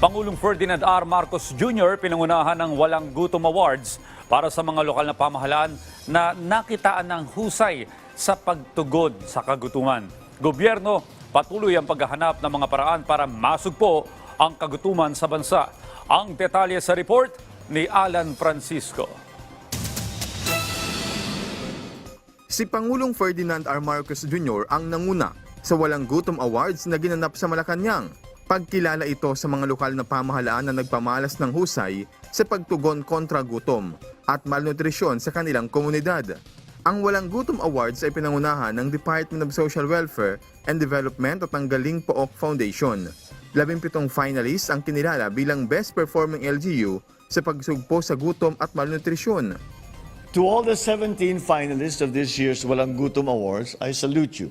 Pangulong Ferdinand R. Marcos Jr. pinangunahan ng Walang Gutom Awards para sa mga lokal na pamahalaan na nakitaan ng husay sa pagtugod sa kagutuman. Gobyerno, patuloy ang paghahanap ng mga paraan para masugpo ang kagutuman sa bansa. Ang detalye sa report ni Alan Francisco. Si Pangulong Ferdinand R. Marcos Jr. ang nanguna sa Walang Gutom Awards na ginanap sa Malacanang. Pagkilala ito sa mga lokal na pamahalaan na nagpamalas ng husay sa pagtugon kontra gutom at malnutrisyon sa kanilang komunidad. Ang Walang Gutom Awards ay pinangunahan ng Department of Social Welfare and Development at ang Galing Pook Foundation. Labimpitong finalists ang kinilala bilang Best Performing LGU sa pagsugpo sa gutom at malnutrisyon. To all the 17 finalists of this year's Walang Gutom Awards, I salute you.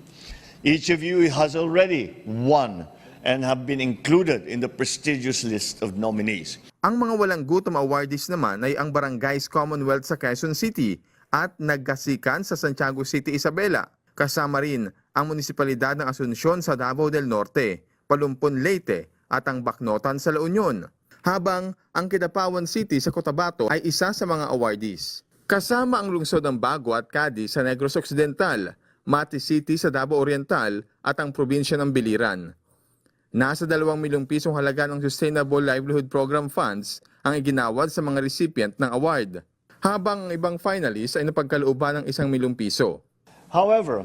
Each of you has already won and have been included in the prestigious list of nominees. Ang mga walang gutom awardees naman ay ang Barangays Commonwealth sa Quezon City at Nagkasikan sa Santiago City, Isabela. Kasama rin ang munisipalidad ng Asunsyon sa Davao del Norte, Palumpon Leyte at ang Baknotan sa La Union. Habang ang Kidapawan City sa Cotabato ay isa sa mga awardees. Kasama ang lungsod ng Bago at Cadiz sa Negros Occidental, Mati City sa Davao Oriental at ang probinsya ng Biliran. Nasa 2 milyong pisong halaga ng Sustainable Livelihood Program funds ang iginawad sa mga recipient ng award. Habang ang ibang finalists ay napagkalooban ng 1 milyong piso. However,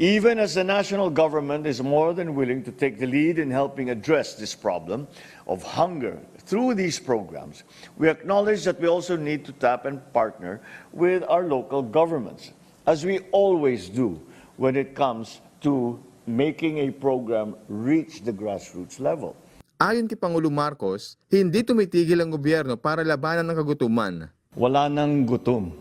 even as the national government is more than willing to take the lead in helping address this problem of hunger through these programs, we acknowledge that we also need to tap and partner with our local governments, as we always do when it comes to making a program reach the grassroots level. Ayon kay Pangulong Marcos, hindi tumitigil ang gobyerno para labanan ng kagutuman. Wala nang gutom.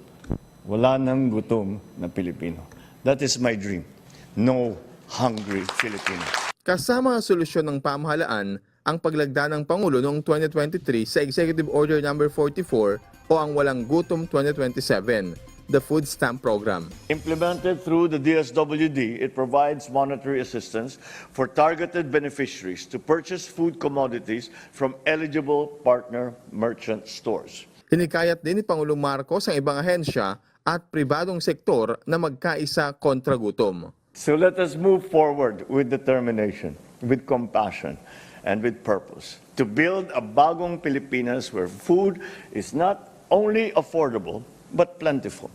Wala nang gutom na Pilipino. That is my dream. No hungry Filipino. Kasama ang solusyon ng pamahalaan ang paglagda ng Pangulo noong 2023 sa Executive Order No. 44 o ang Walang Gutom 2027, the Food Stamp Program. Implemented through the DSWD, it provides monetary assistance for targeted beneficiaries to purchase food commodities from eligible partner merchant stores. Hinikayat din ni Pangulong Marcos ang ibang ahensya at pribadong sektor na magkaisa kontra gutom. So let us move forward with determination, with compassion, and with purpose to build a bagong Pilipinas where food is not only affordable but plentiful,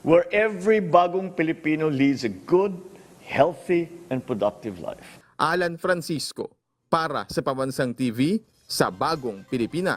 where every bagong Filipino leads a good, healthy, and productive life. Alan Francisco para sa Pamansang TV sa Bagong Pilipinas.